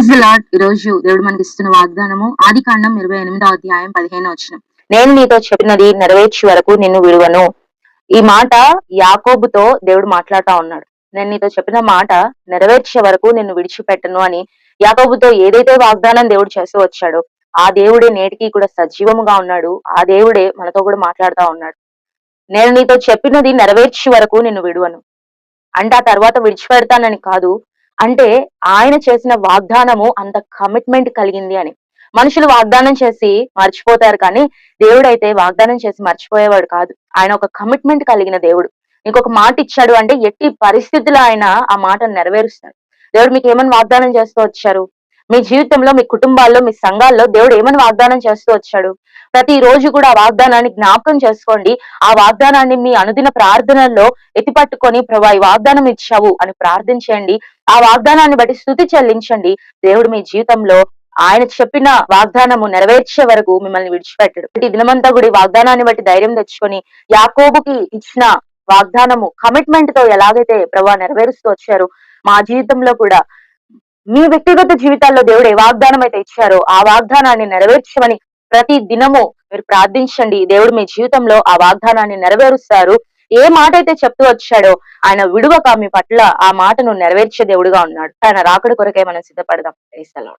Praise lord ఈ రోజు దేవుడు మనకి ఇస్తున్న వాగ్దానము ఆది కాండం ఇరవై ఎనిమిదో అధ్యాయం పదిహేను వచ్చిన నేను నీతో చెప్పినది నెరవేర్చి వరకు నిన్ను విడువను. ఈ మాట యాకోబుతో దేవుడు మాట్లాడుతా ఉన్నాడు. నేను నీతో చెప్పిన మాట నెరవేర్చే వరకు నిన్ను విడిచిపెట్టను అని యాకోబుతో ఏదైతే వాగ్దానం దేవుడు చేస్తూ వచ్చాడో ఆ దేవుడే నేటికి కూడా సజీవముగా ఉన్నాడు. ఆ దేవుడే మనతో కూడా మాట్లాడుతా ఉన్నాడు. నేను నీతో చెప్పినది నెరవేర్చే వరకు నిన్ను విడువను. అంటే ఆ తర్వాత విడిచిపెడతానని కాదు అంటే ఆయన చేసిన వాగ్దానము అంత కమిట్మెంట్ కలిగింది అని. మనుషులు వాగ్దానం చేసి మర్చిపోతారు కానీ దేవుడు అయితే వాగ్దానం చేసి మర్చిపోయేవాడు కాదు. ఆయన ఒక కమిట్మెంట్ కలిగిన దేవుడు. ఇంకొక మాట ఇచ్చాడు అంటే ఎట్టి పరిస్థితుల్లో ఆయన ఆ మాటను నెరవేరుస్తాడు. దేవుడు మీకు ఏమని వాగ్దానం చేస్తూ వచ్చారు? మీ జీవితంలో మీ కుటుంబాల్లో మీ సంఘాల్లో దేవుడు ఏమని వాగ్దానం చేస్తూ వచ్చాడు? ప్రతి రోజు కూడా ఆ వాగ్దానాన్ని జ్ఞాపకం చేసుకోండి. ఆ వాగ్దానాన్ని మీ అనుదిన ప్రార్థనల్లో ఎత్తిపట్టుకొని ప్రభా ఈ వాగ్దానం ఇచ్చావు అని ప్రార్థించండి ఆ వాగ్దానాన్ని బట్టి స్థుతి చెల్లించండి. దేవుడు మీ జీవితంలో ఆయన చెప్పిన వాగ్దానము నెరవేర్చే వరకు మిమ్మల్ని విడిచిపెట్టడు. ఈ దినమంతా కూడా ఈ వాగ్దానాన్ని బట్టి ధైర్యం తెచ్చుకొని యాకోబుకి ఇచ్చిన వాగ్దానము కమిట్మెంట్తో ఎలాగైతే ప్రభా నెరవేరుస్తూ వచ్చారు మా జీవితంలో కూడా మీ వ్యక్తిగత జీవితాల్లో దేవుడు ఏ వాగ్దానం అయితే ఇచ్చారో ఆ వాగ్దానాన్ని నెరవేర్చమని ప్రతి దినము మీరు ప్రార్థించండి. దేవుడు మీ జీవితంలో ఆ వాగ్దానాన్ని నెరవేరుస్తారు. ఏ మాట అయితే చెప్తూ వచ్చాడో ఆయన విడువక మీ పట్ల ఆ మాటను నెరవేర్చే దేవుడుగా ఉన్నాడు. ఆయన రాకడ కొరకే మనం సిద్ధపడదాం.